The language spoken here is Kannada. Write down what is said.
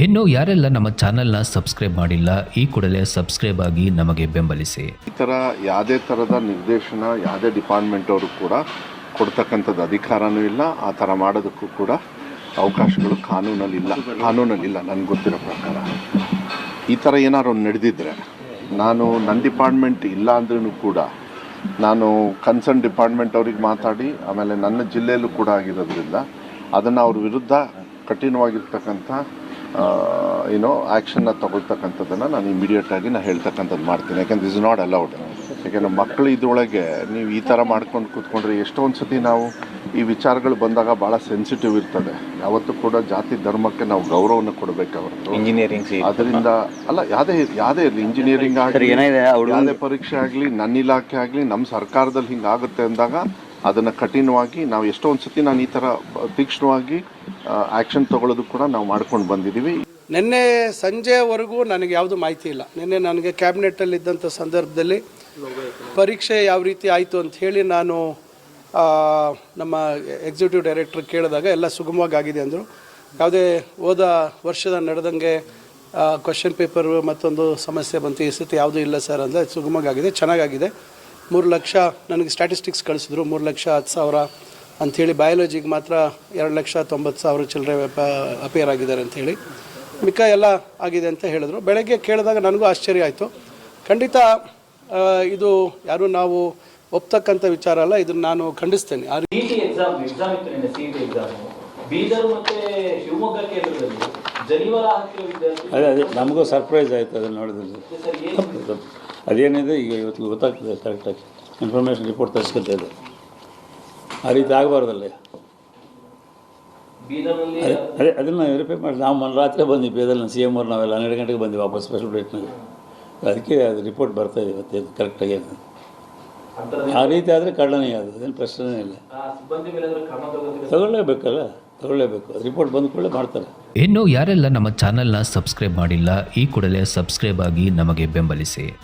ಇನ್ನು ಯಾರೆಲ್ಲ ನಮ್ಮ ಚಾನೆಲ್ನ ಸಬ್ಸ್ಕ್ರೈಬ್ ಮಾಡಿಲ್ಲ, ಈ ಕೂಡಲೇ ಸಬ್ಸ್ಕ್ರೈಬ್ ಆಗಿ ನಮಗೆ ಬೆಂಬಲಿಸಿ. ಈ ಥರ ಯಾವುದೇ ಥರದ ನಿರ್ದೇಶನ, ಯಾವುದೇ ಡಿಪಾರ್ಟ್ಮೆಂಟ್ ಅವರು ಕೂಡ ಕೊಡ್ತಕ್ಕಂಥದ್ದು ಅಧಿಕಾರನೂ ಇಲ್ಲ, ಆ ಥರ ಮಾಡೋದಕ್ಕೂ ಕೂಡ ಅವಕಾಶಗಳು ಕಾನೂನಲ್ಲಿ ಇಲ್ಲ. ಕಾನೂನಲ್ಲಿ ಇಲ್ಲ, ನನಗೆ ಗೊತ್ತಿರೋ ಪ್ರಕಾರ. ಈ ಥರ ಏನಾದ್ರು ನಡೆದಿದ್ರೆ, ನಾನು ನನ್ನ ಡಿಪಾರ್ಟ್ಮೆಂಟ್ ಇಲ್ಲ ಅಂದ್ರೂ ಕೂಡ ನಾನು ಕನ್ಸರ್ನ್ ಡಿಪಾರ್ಟ್ಮೆಂಟ್ ಅವ್ರಿಗೆ ಮಾತಾಡಿ, ಆಮೇಲೆ ನನ್ನ ಜಿಲ್ಲೆಯಲ್ಲೂ ಕೂಡ ಆಗಿರೋದ್ರಿಂದ ಅದನ್ನು ಅವ್ರ ವಿರುದ್ಧ ಕಠಿಣವಾಗಿರ್ತಕ್ಕಂಥ ಏನೋ ಆ್ಯಕ್ಷನ್ನ ತಗೊಳ್ತಕ್ಕಂಥದ್ದನ್ನು ನಾನು ಇಮಿಡಿಯೇಟಾಗಿ ನಾನು ಹೇಳ್ತಕ್ಕಂಥದ್ದು ಮಾಡ್ತೀನಿ. ಯಾಕಂದ್ರೆ ಇಸ್ ನಾಟ್ ಅಲೌಡ್ ಯಾಕೆಂದ್ರೆ ಮಕ್ಕಳು ಇದರೊಳಗೆ ನೀವು ಈ ಥರ ಮಾಡ್ಕೊಂಡು ಕೂತ್ಕೊಂಡ್ರೆ ಎಷ್ಟೊಂದು ಸತಿ ನಾವು ಈ ವಿಚಾರಗಳು ಬಂದಾಗ ಭಾಳ ಸೆನ್ಸಿಟಿವ್ ಇರ್ತದೆ. ಯಾವತ್ತೂ ಕೂಡ ಜಾತಿ ಧರ್ಮಕ್ಕೆ ನಾವು ಗೌರವನ ಕೊಡಬೇಕು ಅವರು ಇಂಜಿನಿಯರಿಂಗ್ ಅದರಿಂದ ಅಲ್ಲ ಯಾವುದೇ ಯಾವುದೇ ಇರಲಿ ಇಂಜಿನಿಯರಿಂಗ್ ಆಗಲಿ ಯಾವುದೇ ಪರೀಕ್ಷೆ ಆಗಲಿ ನನ್ನ ಇಲಾಖೆ ಆಗಲಿ ನಮ್ಮ ಸರ್ಕಾರದಲ್ಲಿ ಹಿಂಗಾಗುತ್ತೆ ಅಂದಾಗ ಅದನ್ನು ಕಠಿಣವಾಗಿ ನಾವು ಎಷ್ಟೋ ಒಂದು ಸತಿ ನಾನು ಈ ಥರ ತೀಕ್ಷ್ಣವಾಗಿ ಆ್ಯಕ್ಷನ್ ತಗೊಳ್ಳೋದು ಕೂಡ ನಾವು ಮಾಡ್ಕೊಂಡು ಬಂದಿದ್ದೀವಿ ನಿನ್ನೆ ಸಂಜೆವರೆಗೂ ನನಗೆ ಯಾವುದು ಮಾಹಿತಿ ಇಲ್ಲ. ನಿನ್ನೆ ನನಗೆ ಕ್ಯಾಬಿನೆಟ್ಟಲ್ಲಿ ಇದ್ದಂಥ ಸಂದರ್ಭದಲ್ಲಿ ಪರೀಕ್ಷೆ ಯಾವ ರೀತಿ ಆಯಿತು ಅಂತ ಹೇಳಿ ನಾನು ನಮ್ಮ ಎಕ್ಸಿಕ್ಯೂಟಿವ್ ಡೈರೆಕ್ಟರ್ ಕೇಳಿದಾಗ ಎಲ್ಲ ಸುಗಮವಾಗಿ ಆಗಿದೆ ಅಂದರು. ಯಾವುದೇ ಹೋದ ವರ್ಷದ ನಡೆದಂಗೆ ಕ್ವಶನ್ ಪೇಪರ್ ಮತ್ತೊಂದು ಸಮಸ್ಯೆ ಬಂತು, ಈ ಸತಿ ಯಾವುದೂ ಇಲ್ಲ ಸರ್ ಅಂದರೆ ಸುಗಮವಾಗಿ ಆಗಿದೆ, ಚೆನ್ನಾಗಾಗಿದೆ. ಮೂರು ಲಕ್ಷ ನನಗೆ ಸ್ಟ್ಯಾಟಿಸ್ಟಿಕ್ಸ್ ಕಳಿಸಿದ್ರು. ಮೂರು ಲಕ್ಷ ಹತ್ತು ಸಾವಿರ ಅಂಥೇಳಿ ಬಯಾಲಜಿಗೆ ಮಾತ್ರ ಎರಡು ಲಕ್ಷ ತೊಂಬತ್ತು ಸಾವಿರ ಚಿಲ್ಲರೆ ಅಪೇರ್ ಆಗಿದ್ದಾರೆ ಅಂಥೇಳಿ. ಮಿಕ್ಕ ಎಲ್ಲ ಆಗಿದೆ ಅಂತ ಹೇಳಿದ್ರು. ಬೆಳಗ್ಗೆ ಕೇಳಿದಾಗ ನನಗೂ ಆಶ್ಚರ್ಯ ಆಯಿತು. ಖಂಡಿತ ಇದು ಯಾರು ನಾವು ಒಪ್ತಕ್ಕಂಥ ವಿಚಾರ ಅಲ್ಲ ಇದನ್ನು ನಾನು ಖಂಡಿಸ್ತೇನೆ. ಆ ರೀತಿ ಎಕ್ಸಾಮ್ ಎಕ್ಸಾಮ್ ಇತ್ತು ನಿನ್ನೆ ಸಿಟಿ ಎಕ್ಸಾಮ್ ಬೀದರ್ ಮತ್ತೆ ಶಿವಮೊಗ್ಗ ಕೇಂದ್ರದಲ್ಲಿ ಜನಿವಾರ ಹಾಕಿರೋ ವಿದ್ಯಾರ್ಥಿ ಅದೇ ಅದೇ ನಮಗೂ ಸರ್ಪ್ರೈಸ್ ಆಯಿತು ಅದನ್ನು ನೋಡಿದ್ರೆ. ಸರ್ ಏನು ಅದೇನಿದೆ ಈಗ ಇವತ್ತು ಗೊತ್ತಾಗ್ತದೆ ಕರೆಕ್ಟಾಗಿ ಇನ್ಫಾರ್ಮೇಷನ್ ರಿಪೋರ್ಟ್ ತರಿಸ್ಕೊತಾ ಇದೆ ಆ ರೀತಿ ಆಗಬಾರ್ದಲ್ಲ? ಅದೇ ಅದೇ ಅದನ್ನು ವೆರಿಫೈ ಮಾಡಿ ನಾವು ಮೊನ್ನೆ ರಾತ್ರಿ ಬಂದ್ವಿ ಬೇದಲ್ಲಿ ಸಿ ಎಂ ಅವ್ರು ನಾವೆಲ್ಲ ಹನ್ನೆರಡು ಗಂಟೆಗೆ ಬಂದ್ವಿ ವಾಪಸ್ ಸ್ಪೆಷಲ್ ಡೇಟ್ನಾಗ ಅದಕ್ಕೆ ಅದು ರಿಪೋರ್ಟ್ ಬರ್ತಾ ಇದೆ ಇವತ್ತು ಕರೆಕ್ಟಾಗಿ ಅದು ಆ ರೀತಿ ಆದರೆ ಕಳ್ಳನೇ ಅದು ಅದೇನು ಪ್ರಶ್ನೆ ಇಲ್ಲ. ತಗೊಳ್ಳೇಬೇಕಲ್ಲ ತಗೊಳ್ಳೇಬೇಕು. ರಿಪೋರ್ಟ್ ಬಂದ ಕೂಡಲೇ ಮಾಡ್ತಾರೆ. ಇನ್ನು ಯಾರೆಲ್ಲ ನಮ್ಮ ಚಾನೆಲ್ನ ಸಬ್ಸ್ಕ್ರೈಬ್ ಮಾಡಿಲ್ಲ ಈ ಕೂಡಲೇ ಸಬ್ಸ್ಕ್ರೈಬ್ ಆಗಿ ನಮಗೆ ಬೆಂಬಲಿಸಿ.